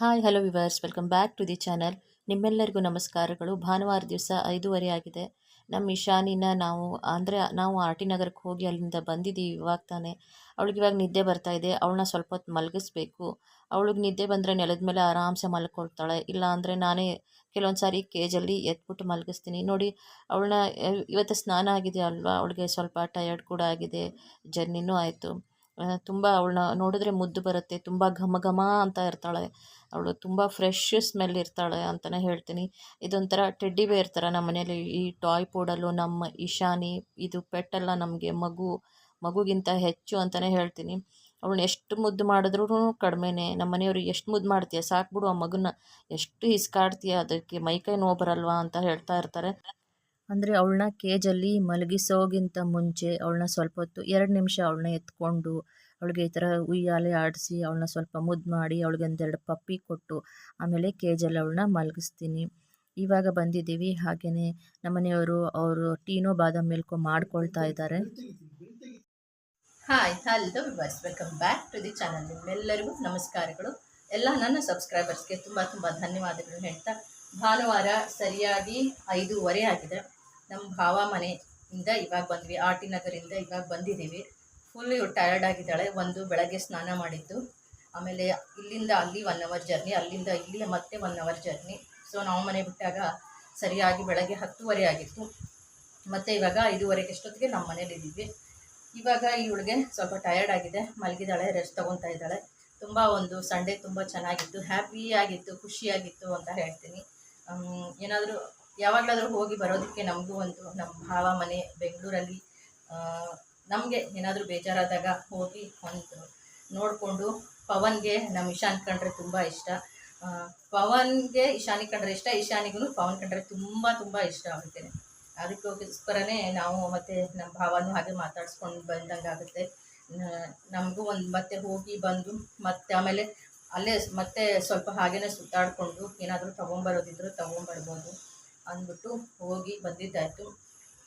Hi hello viewers welcome back to the channel ನಿಮ್ಮೆಲ್ಲರಿಗೂ ನಮಸ್ಕಾರಗಳು. ಭಾನುವಾರ ದಿವಸ ಐದೂವರೆ ಆಗಿದೆ. ನಮ್ಮ ಇಶಾನಿನ ನಾವು, ಅಂದರೆ ನಾವು ಆರ್ ಟಿ ನಗರಕ್ಕೆ ಹೋಗಿ ಅಲ್ಲಿಂದ ಬಂದಿದ್ದೀವಿ ಇವಾಗ ತಾನೇ. ಅವಳಿಗೆ ಇವಾಗ ನಿದ್ದೆ ಬರ್ತಾ ಇದೆ. ಅವಳನ್ನ ಸ್ವಲ್ಪ ಹೊತ್ತು ಮಲಗಿಸ್ಬೇಕು. ಅವಳಿಗೆ ನಿದ್ದೆ ಬಂದರೆ ನೆಲದ ಮೇಲೆ ಆರಾಮ್ಸೆ ಮಲ್ಕೊಳ್ತಾಳೆ. ಇಲ್ಲ ಅಂದರೆ ನಾನೇ ಕೆಲವೊಂದು ಸಾರಿ ಕೇಜಲ್ಲಿ ಎತ್ಬಿಟ್ಟು ಮಲಗಿಸ್ತೀನಿ. ನೋಡಿ, ಅವಳನ್ನ ಇವತ್ತು ಸ್ನಾನ ಆಗಿದೆ ಅಲ್ವಾ? ಅವಳಿಗೆ ಸ್ವಲ್ಪ ಟಯರ್ಡ್ ಕೂಡ ಆಗಿದೆ. ಜರ್ನಿನೂ ಆಯಿತು. ತುಂಬ ಅವಳನ್ನ ನೋಡಿದ್ರೆ ಮುದ್ದು ಬರುತ್ತೆ. ತುಂಬ ಘಮ ಘಮ ಅಂತ ಇರ್ತಾಳೆ. ಅವಳು ತುಂಬ ಫ್ರೆಶ್ ಸ್ಮೆಲ್ ಇರ್ತಾಳೆ ಅಂತಲೇ ಹೇಳ್ತೀನಿ. ಇದೊಂಥರ ಟೆಡ್ಡಿ ಬೇರ್ ಥರ ನಮ್ಮ ಮನೇಲಿ ಈ ಟಾಯ್ ಪೋಡಲು ನಮ್ಮ ಇಶಾನಿ ಇದು ಪೆಟ್ಟೆಲ್ಲ ನಮಗೆ ಮಗು, ಮಗುಗಿಂತ ಹೆಚ್ಚು ಅಂತಲೇ ಹೇಳ್ತೀನಿ. ಅವಳನ್ನ ಎಷ್ಟು ಮುದ್ದು ಮಾಡಿದ್ರೂ ಕಡಿಮೆನೆ. ನಮ್ಮ ಮನೆಯವರು ಎಷ್ಟು ಮುದ್ದು ಮಾಡ್ತೀಯ? ಸಾಕ್ಬಿಡು ಆ ಮಗುನ. ಎಷ್ಟು ಹಿಸ್ಕಾಡ್ತೀಯ? ಅದಕ್ಕೆ ಮೈಕೈ ನೋವು ಬರಲ್ವಾ ಅಂತ ಹೇಳ್ತಾ ಇರ್ತಾರೆ. ಅಂದರೆ ಅವಳನ್ನ ಕೇಜಲ್ಲಿ ಮಲಗಿಸೋಗಿಂತ ಮುಂಚೆ ಅವಳನ್ನ ಸ್ವಲ್ಪ ಹೊತ್ತು, ಎರಡು ನಿಮಿಷ ಅವಳನ್ನ ಎತ್ಕೊಂಡು ಅವಳಿಗೆ ಈ ಥರ ಉಯ್ಯಾಲೆ ಆಡಿಸಿ ಅವಳನ್ನ ಸ್ವಲ್ಪ ಮುದ್ದು ಮಾಡಿ ಅವಳಿಗೆ ಒಂದೆರಡು ಪಪ್ಪಿ ಕೊಟ್ಟು ಆಮೇಲೆ ಕೇಜಲ್ಲಿ ಅವಳನ್ನ ಮಲಗಿಸ್ತೀನಿ. ಇವಾಗ ಬಂದಿದ್ದೀವಿ. ಹಾಗೆಯೇ ನಮ್ಮನೆಯವರು ಅವರು ಟೀನೋ ಬಾದಾಮಿ ಮಿಲ್ಕು ಮಾಡ್ಕೊಳ್ತಾ ಇದ್ದಾರೆ. Hi hello viewers welcome back to the channel ನಿಮ್ಮೆಲ್ಲರಿಗೂ ನಮಸ್ಕಾರಗಳು. ಎಲ್ಲ ನನ್ನ ಸಬ್ಸ್ಕ್ರೈಬರ್ಸ್ಗೆ ತುಂಬ ತುಂಬ ಧನ್ಯವಾದಗಳು ಹೇಳ್ತಾ ಭಾನುವಾರ ಸರಿಯಾಗಿ ಐದೂವರೆ ಆಗಿದೆ. ನಮ್ಮ ಭಾವ ಮನೆಯಿಂದ ಇವಾಗ ಬಂದ್ವಿ. ಆರ್ ಟಿ ನಗರಿಂದ ಇವಾಗ ಬಂದಿದ್ದೀವಿ. ಫುಲ್ ಟಯರ್ಡ್ ಆಗಿದ್ದಾಳೆ. ಒಂದು ಬೆಳಗ್ಗೆ ಸ್ನಾನ ಮಾಡಿದ್ದು. ಆಮೇಲೆ ಇಲ್ಲಿಂದ ಅಲ್ಲಿ ಒನ್ ಅವರ್ ಜರ್ನಿ ಅಲ್ಲಿಂದ ಇಲ್ಲಿ ಮತ್ತೆ ಒನ್ ಅವರ್ ಜರ್ನಿ ಸೊ ನಾವು ಮನೆ ಬಿಟ್ಟಾಗ ಸರಿಯಾಗಿ ಬೆಳಗ್ಗೆ ಹತ್ತುವರೆ ಆಗಿತ್ತು. ಮತ್ತು ಇವಾಗ ಐದೂವರೆಗೆ ಎಷ್ಟೊತ್ತಿಗೆ ನಮ್ಮ ಮನೇಲಿದ್ದೀವಿ ಇವಾಗ ಇವಳಿಗೆ ಸ್ವಲ್ಪ ಟಯರ್ಡ್ ಆಗಿದೆ. ಮಲಗಿದ್ದಾಳೆ ರೆಸ್ಟ್ ತೊಗೊತಾ ಇದ್ದಾಳೆ. ತುಂಬ ಒಂದು ಸಂಡೇ ತುಂಬ ಚೆನ್ನಾಗಿತ್ತು. ಹ್ಯಾಪಿಯಾಗಿತ್ತು ಖುಷಿಯಾಗಿತ್ತು ಅಂತ ಹೇಳ್ತೀನಿ. ಏನಾದರೂ ಯಾವಾಗಲಾದರೂ ಹೋಗಿ ಬರೋದಕ್ಕೆ ನಮಗೂ ಒಂದು ನಮ್ಮ ಭಾವ ಮನೆ ಬೆಂಗಳೂರಲ್ಲಿ ನಮಗೆ ಏನಾದರೂ ಬೇಜಾರಾದಾಗ ಹೋಗಿ ಒಂದು ನೋಡಿಕೊಂಡು. ಪವನ್ಗೆ ನಮ್ಮ ಇಶಾನ್ ಕಂಡ್ರೆ ತುಂಬ ಇಷ್ಟ. ಪವನ್ಗೆ ಇಶಾನಿ ಕಂಡ್ರೆ ಇಷ್ಟ ಇಶಾನಿಗೂ ಪವನ್ ಕಂಡ್ರೆ ತುಂಬ ತುಂಬ ಇಷ್ಟ ಅವಳಿಗೆ ಅದಕ್ಕೋಸ್ಕರನೇ ನಾವು ಮತ್ತೆ ನಮ್ಮ ಭಾವನೂ ಹಾಗೆ ಮಾತಾಡ್ಸ್ಕೊಂಡು ಬಂದಂಗೆ ಆಗುತ್ತೆ. ನಮಗೂ ಒಂದು ಮತ್ತೆ ಹೋಗಿ ಬಂದು ಮತ್ತೆ ಆಮೇಲೆ ಅಲ್ಲೇ ಮತ್ತೆ ಸ್ವಲ್ಪ ಹಾಗೇನೆ ಸುತ್ತಾಡಿಕೊಂಡು ಏನಾದರೂ ತೊಗೊಂಬರೋದಿದ್ರು ತೊಗೊಂಬರ್ಬೋದು ಅಂದ್ಬಿಟ್ಟು ಹೋಗಿ ಬಂದಿದ್ದಾಯಿತು.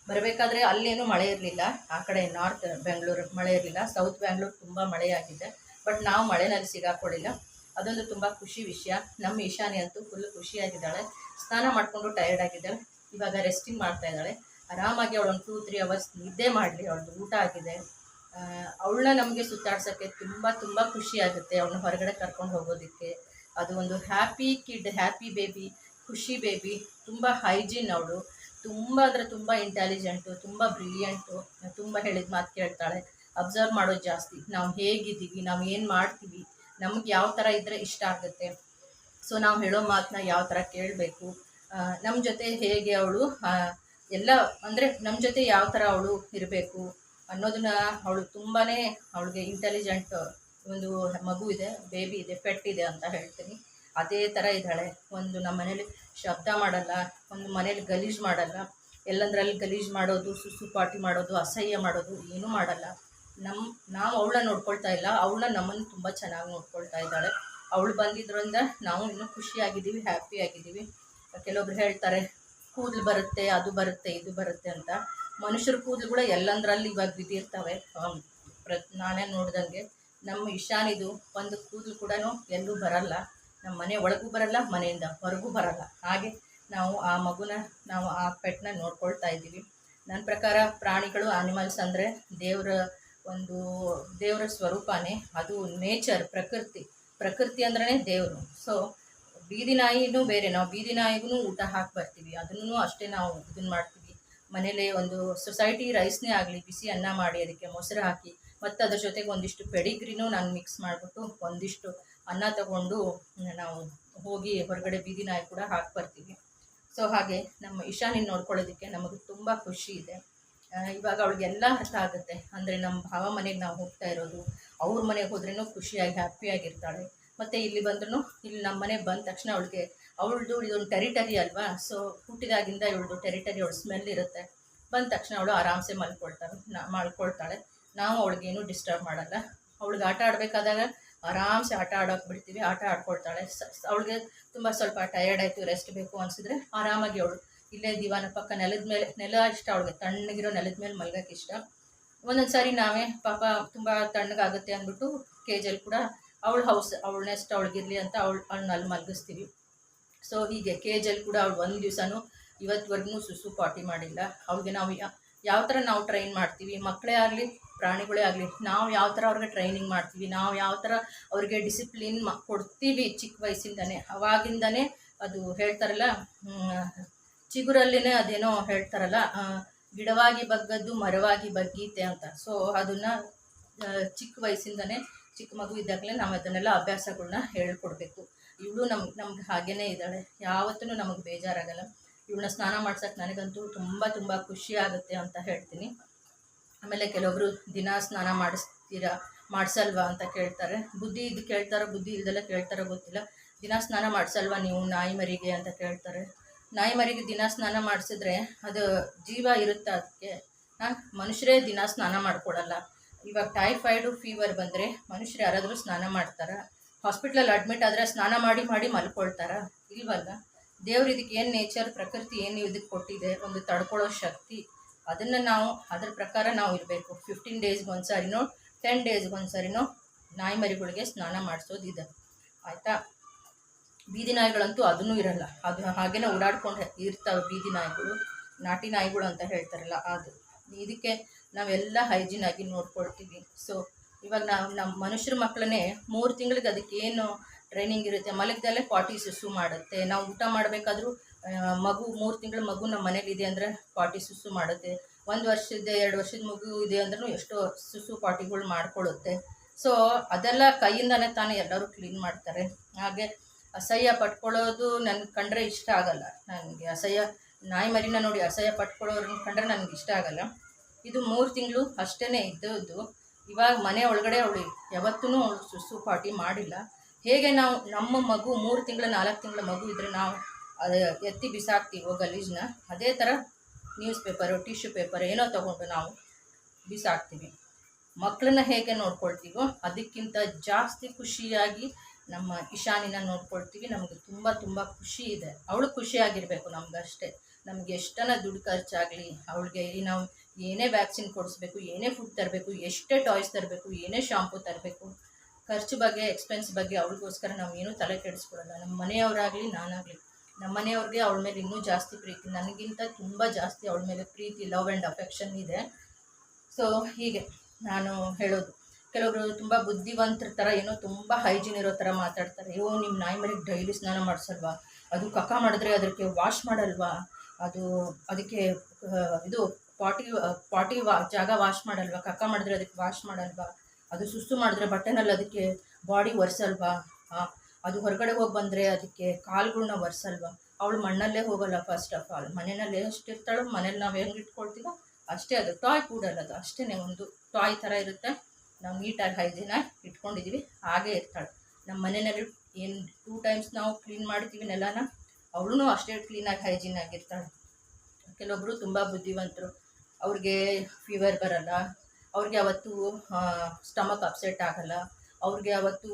ಬರಬೇಕಾದ್ರೆ ಅಲ್ಲೇನೂ ಮಳೆ ಇರಲಿಲ್ಲ. ಆ ಕಡೆ ನಾರ್ತ್ ಬೆಂಗಳೂರು ಮಳೆ ಇರಲಿಲ್ಲ. ಸೌತ್ ಬ್ಯಾಂಗ್ಳೂರು ತುಂಬ ಮಳೆಯಾಗಿದೆ ಬಟ್ ನಾವು ಮಳೆನಲ್ಲಿ ಸಿಗಾಕೊಳ್ಳಿಲ್ಲ ಅದೊಂದು ತುಂಬ ಖುಷಿ ವಿಷಯ. ನಮ್ಮ ಈಶಾನಿ ಅಂತೂ ಫುಲ್ ಖುಷಿಯಾಗಿದ್ದಾಳೆ. ಸ್ನಾನ ಮಾಡಿಕೊಂಡು ಟಯರ್ಡ್ ಆಗಿದ್ದಾಳೆ. ಇವಾಗ ರೆಸ್ಟಿಂಗ್ ಮಾಡ್ತಾ ಇದ್ದಾಳೆ. ಆರಾಮಾಗಿ ಅವಳೊಂದು ಟೂ ತ್ರೀ ಅವರ್ಸ್ ನಿದ್ದೆ ಮಾಡಲಿ. ಅವಳದು ಊಟ ಆಗಿದೆ. ಅವಳನ್ನ ನಮಗೆ ಸುತ್ತಾಡ್ಸೋಕ್ಕೆ ತುಂಬ ತುಂಬ ಖುಷಿ ಆಗುತ್ತೆ. ಅವಳನ್ನ ಹೊರಗಡೆ ಕರ್ಕೊಂಡು ಹೋಗೋದಕ್ಕೆ. ಅದು ಒಂದು happy kid happy baby Khushi baby ತುಂಬ ಹೈಜೀನ್ ಅವಳು. ತುಂಬ ಅಂದರೆ ತುಂಬ ಇಂಟೆಲಿಜೆಂಟು ತುಂಬ ಬ್ರಿಲಿಯಂಟು ತುಂಬ ಹೇಳಿದ ಮಾತು ಕೇಳ್ತಾಳೆ. ಅಬ್ಸರ್ವ್ ಮಾಡೋದು ಜಾಸ್ತಿ. ನಾವು ಹೇಗಿದ್ದೀವಿ, ನಾವು ಏನು ಮಾಡ್ತೀವಿ, ನಮ್ಗೆ ಯಾವ ಥರ ಇದ್ದರೆ ಇಷ್ಟ ಆಗುತ್ತೆ. ಸೊ ನಾವು ಹೇಳೋ ಮಾತನ್ನ ಯಾವ ಥರ ಕೇಳಬೇಕು. ನಮ್ಮ ಜೊತೆ ಹೇಗೆ ಅವಳು ಎಲ್ಲ ಅಂದರೆ ನಮ್ಮ ಜೊತೆ ಯಾವ ಥರ ಅವಳು ಇರಬೇಕು ಅನ್ನೋದನ್ನ ಅವಳು ತುಂಬಾ ಅವಳಿಗೆ ಇಂಟೆಲಿಜೆಂಟ್ ಒಂದು ಮಗು ಇದೆ ಬೇಬಿ ಇದೆ ಪೆಟ್ ಇದೆ ಅಂತ ಹೇಳ್ತೀನಿ. ಅದೇ ಥರ ಇದ್ದಾಳೆ. ಒಂದು ನಮ್ಮ ಮನೇಲಿ ಶಬ್ದ ಮಾಡಲ್ಲ, ಒಂದು ಮನೇಲಿ ಗಲೀಜು ಮಾಡಲ್ಲ. ಎಲ್ಲಂದ್ರಲ್ಲಿ ಗಲೀಜು ಮಾಡೋದು ಸುಸು ಪಾಟಿ ಮಾಡೋದು, ಅಸಹ್ಯ ಮಾಡೋದು ಏನೂ ಮಾಡಲ್ಲ. ನಮ್ಮ ನಾವು ಅವಳನ್ನ ನೋಡ್ಕೊಳ್ತಾ ಇಲ್ಲ. ಅವಳನ್ನ ನಮ್ಮನ್ನು ತುಂಬ ಚೆನ್ನಾಗಿ ನೋಡ್ಕೊಳ್ತಾ ಇದ್ದಾಳೆ. ಅವಳು ಬಂದಿದ್ದರಿಂದ ನಾವು ಇನ್ನೂ ಖುಷಿಯಾಗಿದ್ದೀವಿ ಹ್ಯಾಪಿ ಆಗಿದ್ದೀವಿ ಕೆಲವೊಬ್ರು ಹೇಳ್ತಾರೆ, ಕೂದಲು ಬರುತ್ತೆ, ಅದು ಬರುತ್ತೆ, ಇದು ಬರುತ್ತೆ ಅಂತ. ಮನುಷ್ಯರ ಕೂದಲು ಕೂಡ ಎಲ್ಲಂದ್ರಲ್ಲಿ ಇವಾಗ ಬಿದ್ದಿರ್ತವೆ. ಪ್ರ ನಾನೇ ನೋಡ್ದಂಗೆ ನಮ್ಮ ಇಶಾನಿದು ಒಂದು ಕೂದಲು ಕೂಡ ಎಲ್ಲೂ ಬರಲ್ಲ. ನಮ್ಮ ಮನೆ ಒಳಗೂ ಬರಲ್ಲ, ಮನೆಯಿಂದ ಹೊರಗೂ ಬರಲ್ಲ. ಹಾಗೆ ನಾವು ಆ ಮಗುನ, ನಾವು ಆ ಪೆಟ್ನ ನೋಡ್ಕೊಳ್ತಾ ಇದ್ದೀವಿ. ನನ್ನ ಪ್ರಕಾರ ಪ್ರಾಣಿಗಳು ಆನಿಮಲ್ಸ್ ಅಂದರೆ ದೇವರ ಒಂದು, ದೇವರ ಸ್ವರೂಪನೇ. ಅದು ನೇಚರ್ ಪ್ರಕೃತಿ. ಪ್ರಕೃತಿ ಅಂದ್ರೆ ದೇವರು. ಸೊ ಬೀದಿ ನಾಯಿನೂ ಬೇರೆ. ನಾವು ಬೀದಿ ನಾಯಿಗೂ ಊಟ ಹಾಕಿ ಬರ್ತೀವಿ. ಅದನ್ನು ಅಷ್ಟೇ ನಾವು ಇದನ್ನ ಮಾಡ್ತೀವಿ. ಮನೇಲಿ ಒಂದು ಸೊಸೈಟಿ ರೈಸ್ನೇ ಆಗಲಿ, ಬಿಸಿ ಅನ್ನ ಮಾಡಿ, ಅದಕ್ಕೆ ಮೊಸರು ಹಾಕಿ ಮತ್ತು ಅದ್ರ ಜೊತೆಗೆ ಒಂದಿಷ್ಟು ಪೆಡಿಗ್ರಿನೂ ನಾನು ಮಿಕ್ಸ್ ಮಾಡಿಬಿಟ್ಟು ಒಂದಿಷ್ಟು ಅನ್ನ ತಗೊಂಡು ನಾವು ಹೋಗಿ ಹೊರಗಡೆ ಬೀದಿ ನಾಯಿ ಕೂಡ ಹಾಕಿ ಬರ್ತೀವಿ. ಸೊ ಹಾಗೆ ನಮ್ಮ ಇಶಾನಿನ ನೋಡ್ಕೊಳ್ಳೋದಕ್ಕೆ ನಮಗೆ ತುಂಬ ಖುಷಿ ಇದೆ. ಇವಾಗ ಅವಳಿಗೆಲ್ಲ ಅರ್ಥ ಆಗುತ್ತೆ. ಅಂದರೆ ನಮ್ಮ ಭಾವ ಮನೆಗೆ ನಾವು ಹೋಗ್ತಾ ಇರೋದು, ಅವ್ರ ಮನೆಗೆ ಹೋದ್ರೂ ಖುಷಿಯಾಗಿ, ಹ್ಯಾಪಿಯಾಗಿರ್ತಾಳೆ. ಮತ್ತು ಇಲ್ಲಿ ಬಂದ್ರೂ ಇಲ್ಲಿ ನಮ್ಮ ಮನೆಗೆ ಬಂದ ತಕ್ಷಣ ಅವಳಿಗೆ, ಅವಳದು ಇದೊಂದು ಟೆರಿಟರಿ ಅಲ್ವಾ? ಸೊ ಹುಟ್ಟಿದಾಗಿಂದ ಇವಳದು ಟೆರಿಟರಿ ಅವಳು ಸ್ಮೆಲ್ ಇರುತ್ತೆ. ಬಂದ ತಕ್ಷಣ ಅವಳು ಆರಾಮ್ಸೆ ಮಲ್ಕೊಳ್ತಾಳೆ, ನಾ, ಮಲ್ಕೊಳ್ತಾಳೆ. ನಾವು ಅವಳಿಗೇನು ಡಿಸ್ಟರ್ಬ್ ಮಾಡಲ್ಲ. ಅವಳಿಗೆ ಆಟ ಆಡಬೇಕಾದಾಗ ಆರಾಮ್ಸೆ ಆಟ ಆಡೋಕೆ ಬಿಡ್ತೀವಿ, ಆಟ ಆಡ್ಕೊಳ್ತಾಳೆ. ಅವಳಿಗೆ ತುಂಬ ಸ್ವಲ್ಪ ಟಯರ್ಡ್ ಆಯಿತು ರೆಸ್ಟ್ ಬೇಕು ಅನಿಸಿದ್ರೆ ಆರಾಮಾಗಿ ಅವಳು ಇಲ್ಲೇ ದಿವಾನ ಪಕ್ಕ ನೆಲದ ಮೇಲೆ, ನೆಲ ಇಷ್ಟ ಅವಳಿಗೆ, ತಣ್ಣಗಿರೋ ನೆಲದ ಮೇಲೆ ಮಲ್ಗೋಕೆ ಇಷ್ಟ. ಒಂದೊಂದು ಸಾರಿ ನಾವೇ, ಪಾಪ ತುಂಬ ತಣ್ಣಗಾಗುತ್ತೆ ಅಂದ್ಬಿಟ್ಟು ಕೇಜಲ್ಲಿ ಕೂಡ ಅವಳು ಹೌಸ್ ಅವಳ ನೆಸ್ಟ್ ಅವಳಿಗಿರಲಿ ಅಂತ ಅವಳು, ಅವ್ಳನ್ನ ಅಲ್ಲಿ ಮಲಗಿಸ್ತೀವಿ. ಸೊ ಹೀಗೆ ಕೇಜಲ್ಲಿ ಕೂಡ ಅವಳು ಒಂದು ದಿವಸನೂ ಇವತ್ತುವರೆಗೂ ಸುಸು ಪಾಟಿ ಮಾಡಿಲ್ಲ. ಅವಳಿಗೆ ನಾವು ಯಾವ ಥರ ನಾವು ಟ್ರೈನ್ ಮಾಡ್ತೀವಿ, ಮಕ್ಕಳೇ ಆಗಲಿ, ಪ್ರಾಣಿಗಳೇ ಆಗಲಿ, ನಾವು ಯಾವ ಥರ ಅವ್ರಿಗೆ ಟ್ರೈನಿಂಗ್ ಮಾಡ್ತೀವಿ, ನಾವು ಯಾವ ಥರ ಅವ್ರಿಗೆ ಡಿಸಿಪ್ಲಿನ್ ಮ, ಕೊಡ್ತೀವಿ ಚಿಕ್ಕ ವಯಸ್ಸಿಂದನೇ, ಅವಾಗಿಂದನೇ ಅದು ಹೇಳ್ತಾರಲ್ಲ ಚಿಗುರಲ್ಲಿನೇ ಅದೇನೋ ಹೇಳ್ತಾರಲ್ಲ ಗಿಡವಾಗಿ ಬಗ್ಗದ್ದು ಮರವಾಗಿ ಬಗ್ಗೀತೆ ಅಂತ. ಸೊ ಅದನ್ನು ಚಿಕ್ಕ ವಯಸ್ಸಿಂದನೇ ಚಿಕ್ಕ ಮಗು ಇದ್ದಾಗಲೇ ನಾವು ಅದನ್ನೆಲ್ಲ ಅಭ್ಯಾಸಗಳನ್ನ ಹೇಳ್ಕೊಡ್ಬೇಕು. ಇವಳು ನಮ್ಗೆ ನಮ್ಗೆ ಹಾಗೇ ಇದ್ದಾಳೆ, ಯಾವತ್ತೂ ನಮಗೆ ಬೇಜಾರಾಗಲ್ಲ. ಇವಳನ್ನ ಸ್ನಾನ ಮಾಡ್ಸೋಕೆ ನನಗಂತೂ ತುಂಬ ತುಂಬ ಖುಷಿ ಆಗುತ್ತೆ ಅಂತ ಹೇಳ್ತೀನಿ. ಆಮೇಲೆ ಕೆಲವೊಬ್ರು ದಿನ ಸ್ನಾನ ಮಾಡಿಸ್ತೀರಾ, ಮಾಡಿಸಲ್ವಾ ಅಂತ ಕೇಳ್ತಾರೆ. ಬುದ್ಧಿ ಇದು ಕೇಳ್ತಾರೋ, ಬುದ್ಧಿ ಇಲ್ದೆಲ್ಲ ಕೇಳ್ತಾರೋ ಗೊತ್ತಿಲ್ಲ. ದಿನ ಸ್ನಾನ ಮಾಡಿಸಲ್ವಾ ನೀವು ನಾಯಿ ಮರಿಗೆ ಅಂತ ಕೇಳ್ತಾರೆ. ನಾಯಿ ಮರಿಗೆ ದಿನ ಸ್ನಾನ ಮಾಡಿಸಿದ್ರೆ ಅದು ಜೀವ ಇರುತ್ತೆ ಅದಕ್ಕೆ? ಮನುಷ್ಯರೇ ದಿನ ಸ್ನಾನ ಮಾಡ್ಕೊಡಲ್ಲ. ಇವಾಗ ಟೈಫಾಯ್ಡು, ಫೀವರ್ ಬಂದರೆ ಮನುಷ್ಯರು ಯಾರಾದರೂ ಸ್ನಾನ ಮಾಡ್ತಾರಾ? ಹಾಸ್ಪಿಟ್ಲಲ್ಲಿ ಅಡ್ಮಿಟ್ ಆದರೆ ಸ್ನಾನ ಮಾಡಿ ಮಾಡಿ ಮಲ್ಕೊಳ್ತಾರ? ಇಲ್ವಲ್ಲ? ದೇವ್ರು ಇದಕ್ಕೆ ಏನು ನೇಚರ್ ಪ್ರಕೃತಿ ಏನು ಇದಕ್ಕೆ ಕೊಟ್ಟಿದೆ, ಒಂದು ತಡ್ಕೊಳ್ಳೋ ಶಕ್ತಿ, ಅದನ್ನು ನಾವು, ಅದ್ರ ಪ್ರಕಾರ ನಾವು ಇರಬೇಕು. ಫಿಫ್ಟೀನ್ ಡೇಸ್ಗೆ ಒಂದು ಸಾರಿನೋ ಟೆನ್ ಡೇಸ್ಗೆ ಒಂದು ಸಾರಿನೋ ನಾಯಿ ಮರಿಗಳಿಗೆ ಸ್ನಾನ ಮಾಡಿಸೋದು ಇದೆ ಆಯಿತಾ? ಬೀದಿ ನಾಯಿಗಳಂತೂ ಅದನ್ನೂ ಇರಲ್ಲ. ಅದು ಹಾಗೇನೆ ಓಡಾಡ್ಕೊಂಡು ಇರ್ತಾವೆ ಬೀದಿ ನಾಯಿಗಳು, ನಾಟಿ ನಾಯಿಗಳು ಅಂತ ಹೇಳ್ತಾರಲ್ಲ ಅದು. ಇದಕ್ಕೆ ನಾವೆಲ್ಲ ಹೈಜೀನ್ ಆಗಿ ನೋಡ್ಕೊಳ್ತೀವಿ. ಸೊ ಇವಾಗ ನಾವು ನಮ್ಮ ಮನುಷ್ಯರ ಮಕ್ಕಳನ್ನೇ ಮೂರು ತಿಂಗಳಿಗೆ ಏನು ಟ್ರೈನಿಂಗ್ ಇರುತ್ತೆ. ಮಲಗದಲ್ಲೇ ಪಾಟಿ ಸುಸು ಮಾಡುತ್ತೆ. ನಾವು ಊಟ ಮಾಡಬೇಕಾದ್ರೂ ಮಗು, ಮೂರು ತಿಂಗಳ ಮಗು ನಮ್ಮ ಮನೇಲಿ ಇದೆ ಅಂದರೆ ಪಾಟಿ ಸುಸು ಮಾಡುತ್ತೆ. ಒಂದು ವರ್ಷದ ಎರಡು ವರ್ಷದ ಮಗು ಇದೆ ಅಂದ್ರೂ ಎಷ್ಟೋ ಸುಸು ಪಾಟಿಗಳು ಮಾಡ್ಕೊಳ್ಳುತ್ತೆ ಸೊ ಅದೆಲ್ಲ ಕೈಯಿಂದನೇ ತಾನೇ ಎಲ್ಲರೂ ಕ್ಲೀನ್ ಮಾಡ್ತಾರೆ. ಹಾಗೆ ಅಸಹ್ಯ ಪಟ್ಕೊಳ್ಳೋದು ನನ್ಗೆ ಕಂಡ್ರೆ ಇಷ್ಟ ಆಗಲ್ಲ. ನನಗೆ ಅಸಹ್ಯ, ನಾಯಿ ಮರಿನ ನೋಡಿ ಅಸಹ್ಯ ಪಟ್ಕೊಳ್ಳೋರನ್ನ ಕಂಡ್ರೆ ನನಗೆ ಇಷ್ಟ ಆಗಲ್ಲ. ಇದು ಮೂರು ತಿಂಗಳು ಅಷ್ಟೇ ಇದ್ದದ್ದು. ಇವಾಗ ಮನೆ ಒಳಗಡೆ ಅವಳು ಯಾವತ್ತೂ ಅವಳು ಸುಸು ಪಾಟಿ ಮಾಡಿಲ್ಲ. ಹೇಗೆ ನಾವು ನಮ್ಮ ಮಗು ಮೂರು ತಿಂಗಳ, ನಾಲ್ಕು ತಿಂಗಳ ಮಗು ಇದ್ದರೆ ನಾವು ಅದು ಎತ್ತಿ ಬಿಸಾಕ್ತೀವೋ ಗಲೀಜನ್ನ, ಅದೇ ಥರ ನ್ಯೂಸ್ ಪೇಪರು ಟಿಶ್ಯೂ ಪೇಪರ್ ಏನೋ ತೊಗೊಂಡು ನಾವು ಬಿಸಾಕ್ತೀವಿ. ಮಕ್ಕಳನ್ನ ಹೇಗೆ ನೋಡ್ಕೊಳ್ತೀವೋ ಅದಕ್ಕಿಂತ ಜಾಸ್ತಿ ಖುಷಿಯಾಗಿ ನಮ್ಮ ಇಶಾನಿನ ನೋಡ್ಕೊಳ್ತೀವಿ. ನಮಗೆ ತುಂಬ ತುಂಬ ಖುಷಿ ಇದೆ. ಅವಳು ಖುಷಿಯಾಗಿರಬೇಕು ನಮಗಷ್ಟೇ. ನಮ್ಗೆ ಎಷ್ಟನ ದುಡ್ಡು ಖರ್ಚಾಗಲಿ, ಅವಳಿಗೆ ನಾವು ಏನೇ ವ್ಯಾಕ್ಸಿನ್ ಕೊಡಿಸ್ಬೇಕು, ಏನೇ ಫುಡ್ ತರಬೇಕು, ಎಷ್ಟೇ ಟಾಯ್ಸ್ ತರಬೇಕು, ಏನೇ ಶಾಂಪು ತರಬೇಕು ಖರ್ಚು ಬಗ್ಗೆ ಎಕ್ಸ್ಪೆನ್ಸ್ ಬಗ್ಗೆ ಅವಳಿಗೋಸ್ಕರ ನಾವು ಏನೂ ತಲೆ ಕೆಡಿಸ್ಕೊಡಲ್ಲ ನಮ್ಮ ಮನೆಯವರಾಗಲಿ ನಾನಾಗಲಿ. ನಮ್ಮ ಮನೆಯವ್ರಿಗೆ ಅವಳ ಮೇಲೆ ಇನ್ನೂ ಜಾಸ್ತಿ ಪ್ರೀತಿ. ನನಗಿಂತ ತುಂಬ ಜಾಸ್ತಿ ಅವಳ ಮೇಲೆ ಪ್ರೀತಿ ಲವ್ ಆ್ಯಂಡ್ ಅಫೆಕ್ಷನ್ ಇದೆ. ಸೊ ಹೀಗೆ ನಾನು ಹೇಳೋದು. ಕೆಲವರು ತುಂಬ ಬುದ್ಧಿವಂತರ ಥರ ಏನೋ ತುಂಬ ಹೈಜೀನ್ ಇರೋ ಥರ ಮಾತಾಡ್ತಾರೆ. ಅಯ್ಯೋ ನಿಮ್ಮ ನಾಯಿ ಮನೆಗೆ ಡೈಲಿ ಸ್ನಾನ ಮಾಡಿಸಲ್ವಾ? ಅದು ಕಕ್ಕ ಮಾಡಿದ್ರೆ ಅದಕ್ಕೆ ವಾಶ್ ಮಾಡಲ್ವಾ? ಅದು, ಅದಕ್ಕೆ ಇದು, ಪಾಟಿ ಪಾಟಿ ವಾ, ಜಾಗ ವಾಶ್ ಮಾಡಲ್ವಾ? ಕಕ್ಕ ಮಾಡಿದ್ರೆ ಅದಕ್ಕೆ ವಾಶ್ ಮಾಡಲ್ವಾ? ಅದು ಸುಸ್ತು ಮಾಡಿದ್ರೆ ಬಟ್ಟೆನಲ್ಲಿ ಅದಕ್ಕೆ ಬಾಡಿ ಒರೆಸಲ್ವಾ? ಅದು ಹೊರಗಡೆ ಹೋಗಿ ಬಂದರೆ ಅದಕ್ಕೆ ಕಾಲುಗಳನ್ನ ಒರೆಸಲ್ವಾ? ಅವಳು ಮಣ್ಣಲ್ಲೇ ಹೋಗಲ್ಲ ಫಸ್ಟ್ ಆಫ್ ಆಲ್ ಮನೆಯಲ್ಲಿ ಎಷ್ಟಿರ್ತಾಳೋ ಮನೇಲಿ ನಾವು ಹೆಂಗೆ ಇಟ್ಕೊಳ್ತೀವೋ ಅಷ್ಟೇ ಅದು. ಟಾಯ್ ಕೂಡಲ್ಲ ಅದು. ಅಷ್ಟೇ ಒಂದು ಟಾಯ್ ಥರ ಇರುತ್ತೆ. ನಾವು ನೀಟಾಗಿ ಹೈಜಿನ ಇಟ್ಕೊಂಡಿದ್ದೀವಿ ಹಾಗೇ ಇರ್ತಾಳೆ. ನಮ್ಮ ಮನೆಯಲ್ಲಿ ಏನು ಟೂ ಟೈಮ್ಸ್ ನಾವು ಕ್ಲೀನ್ ಮಾಡ್ತೀವಿ ನೆಲನ ಅವಳು ಅಷ್ಟೇ ಕ್ಲೀನಾಗಿ ಹೈಜೀನ್ ಆಗಿರ್ತಾಳೆ. ಕೆಲವೊಬ್ಬರು ತುಂಬ ಬುದ್ಧಿವಂತರು. ಅವ್ರಿಗೆ ಫೀವರ್ ಬರಲ್ಲ. ಅವ್ರಿಗೆ ಅವತ್ತು ಸ್ಟಮಕ್ ಅಪ್ಸೆಟ್ ಆಗಲ್ಲ. ಅವ್ರಿಗೆ ಅವತ್ತು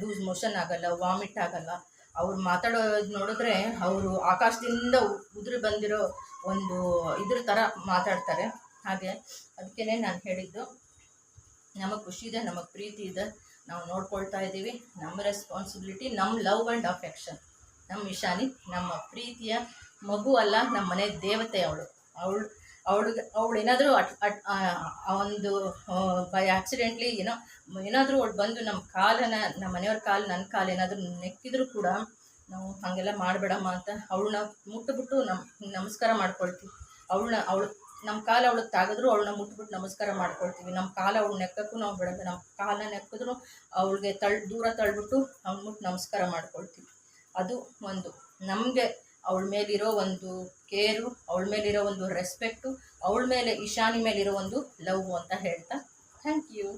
ಲೂಸ್ ಮೋಷನ್ ಆಗಲ್ಲ ವಾಮಿಟ್ ಆಗಲ್ಲ. ಅವ್ರು ಮಾತಾಡೋದು ನೋಡಿದ್ರೆ ಅವರು ಆಕಾಶದಿಂದ ಉದುರು ಬಂದಿರೋ ಒಂದು ಇದ್ರ ಥರ ಮಾತಾಡ್ತಾರೆ. ಹಾಗೆ ಅದಕ್ಕೇ ನಾನು ಹೇಳಿದ್ದು, ನಮಗೆ ಖುಷಿ ಇದೆ, ನಮಗೆ ಪ್ರೀತಿ ಇದೆ. ನಾವು ನೋಡ್ಕೊಳ್ತಾ ಇದ್ದೀವಿ. ನಮ್ಮ ರೆಸ್ಪಾನ್ಸಿಬಿಲಿಟಿ ನಮ್ಮ ಲವ್ ಆ್ಯಂಡ್ ಅಫೆಕ್ಷನ್ ನಮ್ಮ ಇಶಾನಿ, ನಮ್ಮ ಪ್ರೀತಿಯ ಮಗು ಅಲ್ಲ ನಮ್ಮ ಮನೆ ದೇವತೆ ಅವಳು. ಅವಳು ಅವಳಿಗೆ ಅವಳು ಏನಾದರೂ ಅಟ್ ಅಟ್ ಒಂದು ಬೈ ಆಕ್ಸಿಡೆಂಟ್ಲಿ ಏನೋ ಏನಾದರೂ ಅವಳು ಬಂದು ನಮ್ಮ ಕಾಲನ್ನು ನಮ್ಮ ಮನೆಯವ್ರ ಕಾಲು ನನ್ನ ಕಾಲು ಏನಾದರೂ ನೆಕ್ಕಿದ್ರು ಕೂಡ ನಾವು ಹಾಗೆಲ್ಲ ಮಾಡಬೇಡಮ್ಮ ಅಂತ ಅವಳನ್ನ ಮುಟ್ಟುಬಿಟ್ಟು ನಮ್ಮ ನಮಸ್ಕಾರ ಮಾಡ್ಕೊಳ್ತೀವಿ. ಅವಳನ್ನ ಅವಳು ನಮ್ಮ ಕಾಲು ಅವಳು ತಾಗಿದ್ರು ಅವಳನ್ನ ಮುಟ್ಬಿಟ್ಟು ನಮಸ್ಕಾರ ಮಾಡ್ಕೊಳ್ತೀವಿ. ನಮ್ಮ ಕಾಲು ಅವಳು ನೆಕ್ಕಕ್ಕೂ ನಾವು ಬಿಡಲ್ಲ. ನಮ್ಮ ಕಾಲನ್ನ ನೆಕ್ಕಿದ್ರು ಅವಳಿಗೆ ತಳ್, ದೂರ ತಳ್ಬಿಟ್ಟು ಅವ್ಳು ಮುಟ್ಟು ನಮಸ್ಕಾರ ಮಾಡ್ಕೊಳ್ತೀವಿ. ಅದು ಒಂದು. ನಮಗೆ ಅವಳ ಮೇಲಿರೋ ಒಂದು ಕೇರು, ಅವಳ ಮೇಲಿರೋ ಒಂದು ರೆಸ್ಪೆಕ್ಟು ಅವಳ ಮೇಲೆ ಇಶಾನಿ ಮೇಲಿರೋ ಒಂದು ಲವ್ ಅಂತ ಹೇಳ್ತಾ ಥ್ಯಾಂಕ್ ಯು